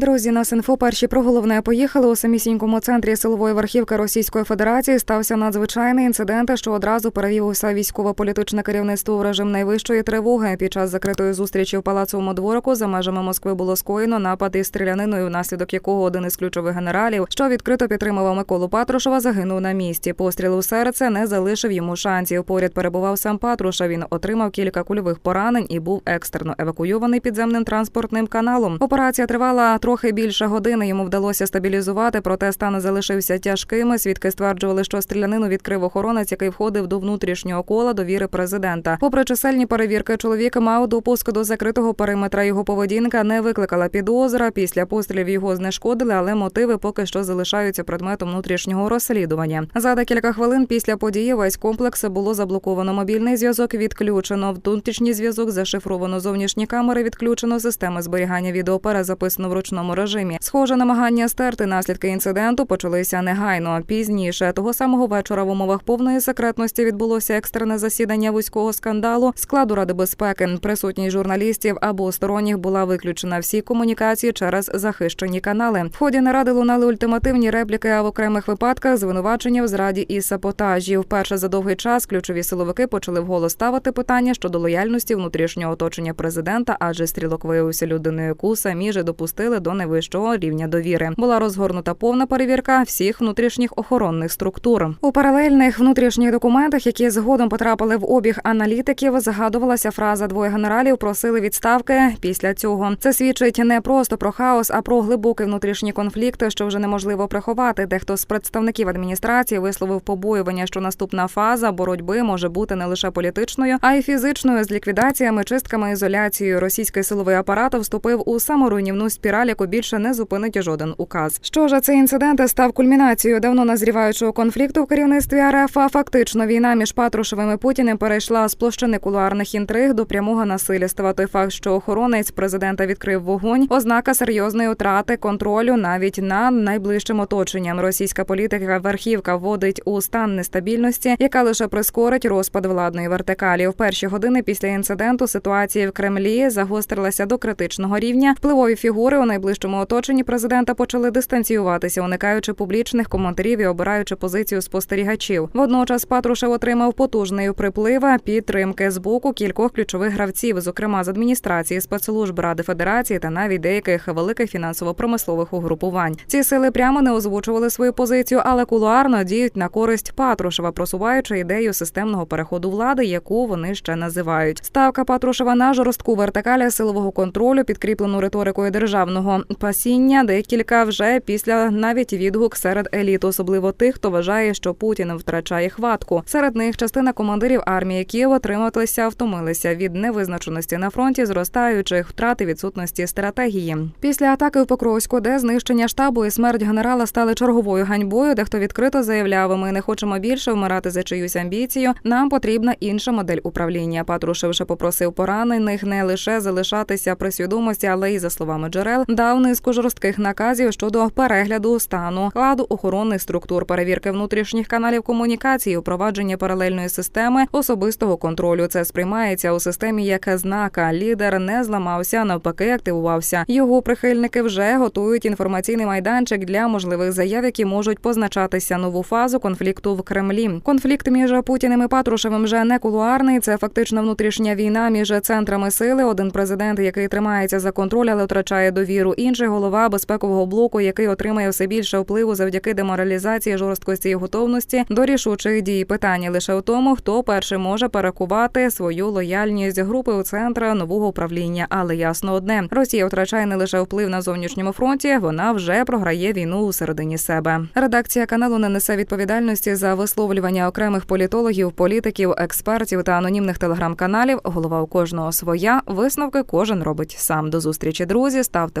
Друзі, нас інфо перші про головне поїхали у самісінькому центрі силової верхівки Російської Федерації. Стався надзвичайний інцидент, що одразу перевів усе військово-політичне керівництво в режим найвищої тривоги. Під час закритої зустрічі в палацовому дворику за межами Москви було скоєно напад із стріляниною, внаслідок якого один із ключових генералів, що відкрито підтримував Миколу Патрушева, загинув на місці. Постріл у серце не залишив йому шансів. Поряд перебував сам Патруша. Він отримав кілька кульових поранень і був екстрено евакуйований підземним транспортним каналом. Операція тривала трохи більше години. Йому вдалося стабілізувати, проте стан залишився тяжкими. Свідки стверджували, що стрілянину відкрив охоронець, який входив до внутрішнього кола довіри президента. Попри чисельні перевірки, чоловік мав допуск до закритого периметра. Його поведінка не викликала підозра. Після пострілів його знешкодили, але мотиви поки що залишаються предметом внутрішнього розслідування. За декілька хвилин після події весь комплекс було заблоковано. Мобільний зв'язок відключено. Внутрішній зв'язок зашифровано. Зовнішні камери відключено. Системи зберігання відео перезаписано в ручному режимі. Схоже, намагання стерти наслідки інциденту почалися негайно. Пізніше того самого вечора в умовах повної секретності відбулося екстрене засідання вузького скандалу складу ради безпеки. Присутність журналістів або сторонніх була виключена всі комунікації через захищені канали. В ході наради лунали ультимативні репліки, а в окремих випадках звинувачення в зраді і саботажі. Вперше за довгий час ключові силовики почали вголос ставити питання щодо лояльності внутрішнього оточення президента, адже стрілок виявився людиною, яку самі же допустили до найвищого рівня довіри. Була розгорнута повна перевірка всіх внутрішніх охоронних структур. У паралельних внутрішніх документах, які згодом потрапили в обіг аналітиків, згадувалася фраза двоє генералів просили відставки. Після цього це свідчить не просто про хаос, а про глибокий внутрішній конфлікт, що вже неможливо приховати. Дехто з представників адміністрації висловив побоювання, що наступна фаза боротьби може бути не лише політичною, а й фізичною з ліквідаціями, чистками, ізоляцією. Російський силовий апарат вступив у саморуйнівну спіраль, яку більше не зупинить жоден указ. Що ж цей інцидент став кульмінацією давно назріваючого конфлікту в керівництві РФ. А фактично війна між Патрушевим і Путіним перейшла з площини кулуарних інтриг до прямого насильства. Той факт, що охоронець президента відкрив вогонь, ознака серйозної втрати контролю навіть над найближчим оточенням. Російська політика верхівка вводить у стан нестабільності, яка лише прискорить розпад владної вертикалі. В перші години після інциденту ситуація в Кремлі загострилася до критичного рівня. Впливові фігури у найближчому оточенні президента почали дистанціюватися, уникаючи публічних коментарів і обираючи позицію спостерігачів. Водночас Патрушев отримав потужний приплив підтримки з боку кількох ключових гравців, зокрема з адміністрації спецслужб Ради Федерації та навіть деяких великих фінансово-промислових угрупувань. Ці сили прямо не озвучували свою позицію, але кулуарно діють на користь Патрушева, просуваючи ідею системного переходу влади, яку вони ще називають. Ставка Патрушева на жорстку вертикалі силового контролю, підкріплену риторикою державного пасіння, декілька вже після навіть відгук серед еліт, особливо тих, хто вважає, що Путін втрачає хватку. Серед них частина командирів армії, які отрималися, втомилися від невизначеності на фронті, зростаючих втрати відсутності стратегії. Після атаки в Покровську, де знищення штабу і смерть генерала стали черговою ганьбою, де хто відкрито заявляв, ми не хочемо більше вмирати за чиюсь амбіцію. Нам потрібна інша модель управління. Патрушев ще попросив поранених не лише залишатися при свідомості, але й за словами джерел дав низку жорстких наказів щодо перегляду стану складу охоронних структур, перевірки внутрішніх каналів комунікації, впровадження паралельної системи особистого контролю. Це сприймається у системі як знака. Лідер не зламався, навпаки, активувався. Його прихильники вже готують інформаційний майданчик для можливих заяв, які можуть позначатися нову фазу конфлікту в Кремлі. Конфлікт між Путіним і Патрушевим вже не кулуарний. Це фактично внутрішня війна між центрами сили. Один президент, який тримається за контроль, але втрачає довіру. Інший голова безпекового блоку, який отримає все більше впливу завдяки деморалізації, жорсткості і готовності до рішучих дій. Питання лише у тому, хто перший може перекувати свою лояльність групи у центр нового управління. Але ясно одне: Росія втрачає не лише вплив на зовнішньому фронті, вона вже програє війну у середині себе. Редакція каналу не несе відповідальності за висловлювання окремих політологів, політиків, експертів та анонімних телеграм-каналів. Голова у кожного своя. Висновки кожен робить сам. До зустрічі, друзі. Ставте